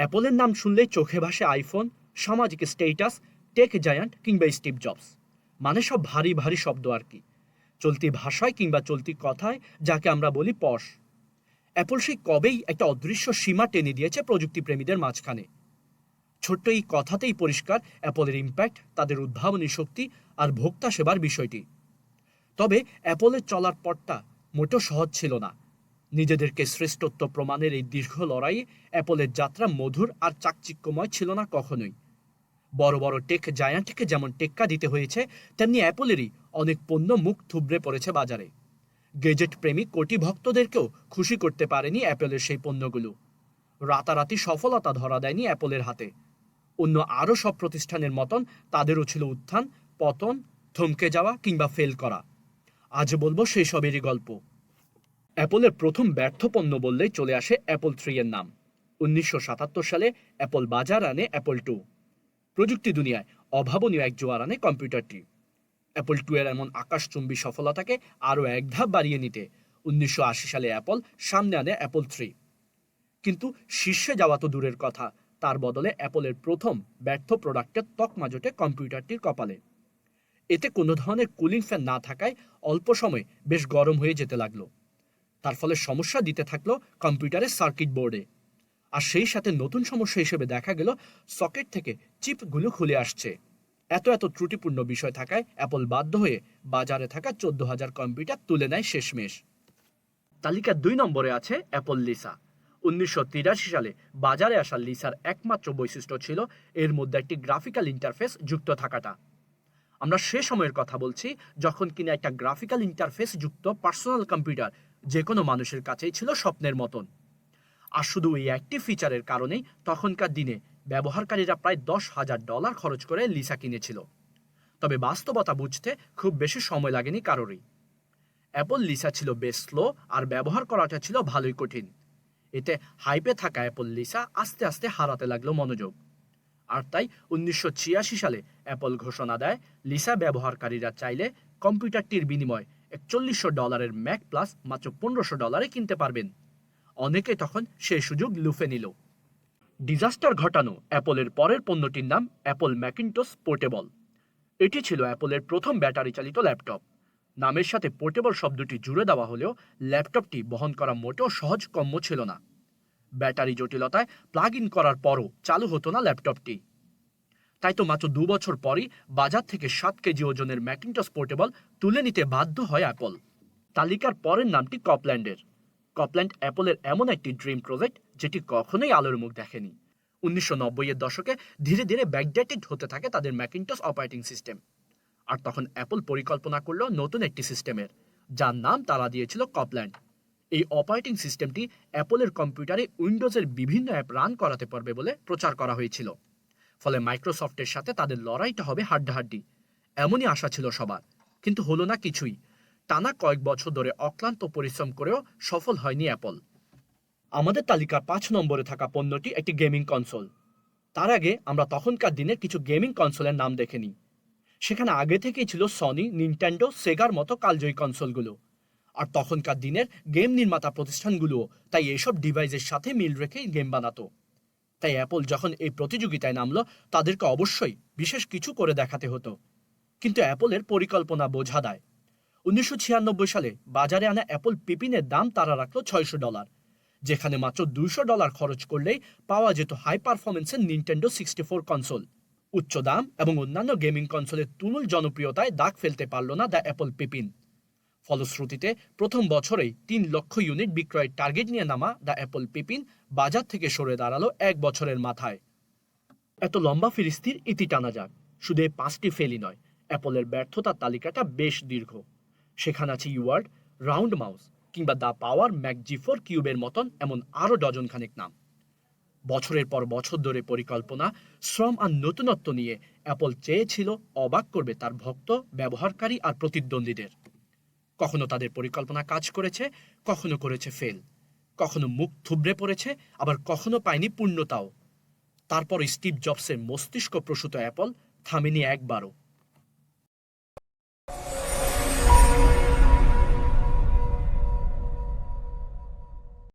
অ্যাপলের নাম শুনলেই চোখে ভাসে আইফোন, সামাজিক স্টেটাস, টেক জায়ান্ট কিংবা স্টিভ জবস। মানে সব ভারী ভারী শব্দ আর কি। চলতি ভাষায় কিংবা চলতি কথায় যাকে আমরা বলি পশ। অ্যাপল সেই কবেই একটা অদৃশ্য সীমা টেনে দিয়েছে প্রযুক্তিপ্রেমীদের মাঝখানে। ছোট্ট এই কথাতেই পরিষ্কার অ্যাপলের ইম্প্যাক্ট তাদের উদ্ভাবনী শক্তি আর ভোক্তা সেবার বিষয়টি। তবে অ্যাপলের চলার পথটা মোটেও সহজ ছিল না। নিজেদেরকে শ্রেষ্ঠত্ব প্রমাণের এই দীর্ঘ লড়াইয়ে অ্যাপলের যাত্রা মধুর আর চাকচিক্যময় ছিল না কখনোই। বড় বড় টেক জায়ান্টকে যেমন টেক্কা দিতে হয়েছে, তেমনি অ্যাপলেরই অনেক পণ্য মুখ থুবড়ে পড়েছে বাজারে। গেজেট প্রেমী কোটি ভক্তদেরকেও খুশি করতে পারেনি অ্যাপলের সেই পণ্যগুলো। রাতারাতি সফলতা ধরা দেয়নি অ্যাপলের হাতে। অন্য আরও সব প্রতিষ্ঠানের মতন তাদেরও ছিল উত্থান, পতন, থমকে যাওয়া কিংবা ফেল করা। আজ বলব সেই সবেরই গল্প। অ্যাপলের প্রথম ব্যর্থ পণ্য বললেই চলে আসে অ্যাপল থ্রি এর নাম। উনিশশো সাতাত্তর সালে অ্যাপল বাজার আনে অ্যাপল টু। প্রযুক্তি দুনিয়ায় অভাবনীয় এক জোয়ার আনে কম্পিউটারটি। অ্যাপল টু এর এমন আকাশচুম্বী সফলতাকে আরও এক ধাপ বাড়িয়ে নিতে উনিশশো আশি সালে অ্যাপল সামনে আনে অ্যাপল থ্রি। কিন্তু শীর্ষে যাওয়া তো দূরের কথা, তার বদলে অ্যাপলের প্রথম ব্যর্থ প্রোডাক্টের তকমা জোটে কম্পিউটারটির কপালে। এতে কোনো ধরনের কুলিং ফ্যান না থাকায় অল্প সময়ে বেশ গরম হয়ে যেতে লাগল। তার ফলে সমস্যা দিতে থাকল কম্পিউটারের সার্কিট বোর্ডে। আর সেই সাথে নতুন সমস্যা হিসেবে দেখা গেল সকেট থেকে চিপগুলো খুলে আসছে। এত এত ত্রুটিপূর্ণ বিষয় থাকায় অ্যাপল বাধ্য হয়ে বাজারে থাকা চোদ্দ হাজার কম্পিউটার তুলে নেয় শেষমেশ। তালিকার দুই নম্বরে আছে অ্যাপল লিসা। উনিশশো তিরাশি সালে বাজারে আসা লিসার একমাত্র বৈশিষ্ট্য ছিল এর মধ্যে একটি গ্রাফিক্যাল ইন্টারফেস যুক্ত থাকাটা। আমরা সে সময়ের কথা বলছি যখন কিনা একটা গ্রাফিক্যাল ইন্টারফেস যুক্ত পার্সোনাল কম্পিউটার যে কোনো মানুষের কাছেই ছিল স্বপ্নের মতন। আর শুধু এই একটি ফিচারের কারণেই তখনকার দিনে ব্যবহারকারীরা প্রায় দশ হাজার ডলার খরচ করে লিসা কিনেছিল। তবে বাস্তবতা বুঝতে খুব বেশি সময় লাগেনি কারোরই। অ্যাপল লিসা ছিল বেশ স্লো আর ব্যবহার করাটা ছিল ভালোই কঠিন। এতে হাইপে থাকা অ্যাপল লিসা আস্তে আস্তে হারাতে লাগল মনোযোগ। আর তাই উনিশশো ছিয়াশি সালে অ্যাপল ঘোষণা দেয় লিসা ব্যবহারকারীরা চাইলে কম্পিউটারটির বিনিময় একচল্লিশশো ডলারের ম্যাক প্লাস মাত্র পনেরোশো ডলারে কিনতে পারবেন। অনেকে তখন সেই সুযোগ লুফে নিল। ডিজাস্টার ঘটানো অ্যাপলের পরের পণ্যটির নাম অ্যাপল ম্যাকিনটোস পোর্টেবল। এটি ছিল অ্যাপলের প্রথম ব্যাটারি চালিত ল্যাপটপ। নামের সাথে পোর্টেবল শব্দটি জুড়ে দেওয়া হলেও ল্যাপটপটি বহন করা মোটেও সহজ কম্য ছিল না। ব্যাটারি জটিলতায় প্লাগ ইন করার পরও চালু হতো না ল্যাপটপটি। তাই তো মাত্র দু বছর পরই বাজার থেকে সাত কেজি ওজনের ম্যাকিনটস পোর্টেবল তুলে নিতে বাধ্য হয় অ্যাপল। তালিকার পরের নামটি কপল্যান্ডের। কপল্যান্ড অ্যাপলের এমন একটি ড্রিম প্রজেক্ট যেটি কখনোই আলোর মুখ দেখেনি। উনিশশো নব্বইয়ের দশকে ধীরে ধীরে ব্যাকডেটেড হতে থাকে তাদের ম্যাকিনটস অপারেটিং সিস্টেম। আর তখন অ্যাপল পরিকল্পনা করল নতুন একটি সিস্টেমের, যার নাম তারা দিয়েছিল কপল্যান্ড। এই অপারেটিং সিস্টেমটি অ্যাপলের কম্পিউটারে উইন্ডোজের বিভিন্ন অ্যাপ রান করাতে পারবে বলে প্রচার করা হয়েছিল। ফলে মাইক্রোসফটের সাথে তাদের লড়াইটা হবে হাড্ডাহাড্ডি। এমনই আশা ছিল সবার। কিন্তু হলো না কিছুই। টানা কয়েক বছর ধরে অক্লান্ত পরিশ্রম করেও সফল হয়নি অ্যাপল। আমাদের তালিকার পাঁচ নম্বরে থাকা পণ্যটি একটি গেমিং কনসোল। তার আগে আমরা তখনকার দিনের কিছু গেমিং কনসোলের নাম দেখে নিই। সেখানে আগে থেকেই ছিল সনি, নিনট্যান্ডো, সেগার মতো কালজয়ী কনসোলগুলো। আর তখনকার দিনের গেম নির্মাতা প্রতিষ্ঠানগুলোও, তাই এইসব ডিভাইসের সাথে মিল রেখেই গেম বানাতো। তাই অ্যাপল যখন এই প্রতিযোগিতায় নামল, তাদেরকে অবশ্যই বিশেষ কিছু করে দেখাতে হতো। কিন্তু অ্যাপলের পরিকল্পনা বোঝা দেয়। উনিশশো ছিয়ানব্বই সালে বাজারে আনা অ্যাপল পিপিনের দাম তারা রাখল ছয়শো ডলার, যেখানে মাত্র দুইশো ডলার খরচ করলেই পাওয়া যেত হাই পারফরমেন্সের নিনটেন্ডো সিক্সটি ফোর কনসোল। উচ্চ দাম এবং অন্যান্য গেমিং কনসোলের তুমুল জনপ্রিয়তায় দাগ ফেলতে পারল না দ্য অ্যাপল পিপিন। ফলশ্রুতিতে প্রথম বছরেই তিন লক্ষ ইউনিট বিক্রয়ের টার্গেট নিয়ে নামা দ্য অ্যাপল পিপিন বাজার থেকে সরে দাঁড়াল এক বছরের মাথায়। এত লম্বা ফিরিস্তির ইতি টানা যাক, শুধু পাঁচটি ফেলি নয়, অ্যাপলের ব্যর্থতার তালিকাটা বেশ দীর্ঘ। সেখানে আছে ইউয়ার্ড, রাউন্ড মাউস কিংবা the Power Mac G four কিউবের মতন এমন আরও ডজনখানেক নাম। বছরের পর বছর ধরে পরিকল্পনা, শ্রম আর নতুনত্ব নিয়ে অ্যাপল চেয়েছিল অবাক করবে তার ভক্ত, ব্যবহারকারী আর প্রতিদ্বন্দ্বীদের। কখনো তাদের পরিকল্পনা কাজ করেছে, কখনো করেছে ফেল কখনো মুখ থুবড়ে পড়েছে, আবার কখনো পায়নি পূর্ণতাও। তারপর স্টিভ জবসের মস্তিষ্ক প্রসূত অ্যাপল থামেনি একবারও।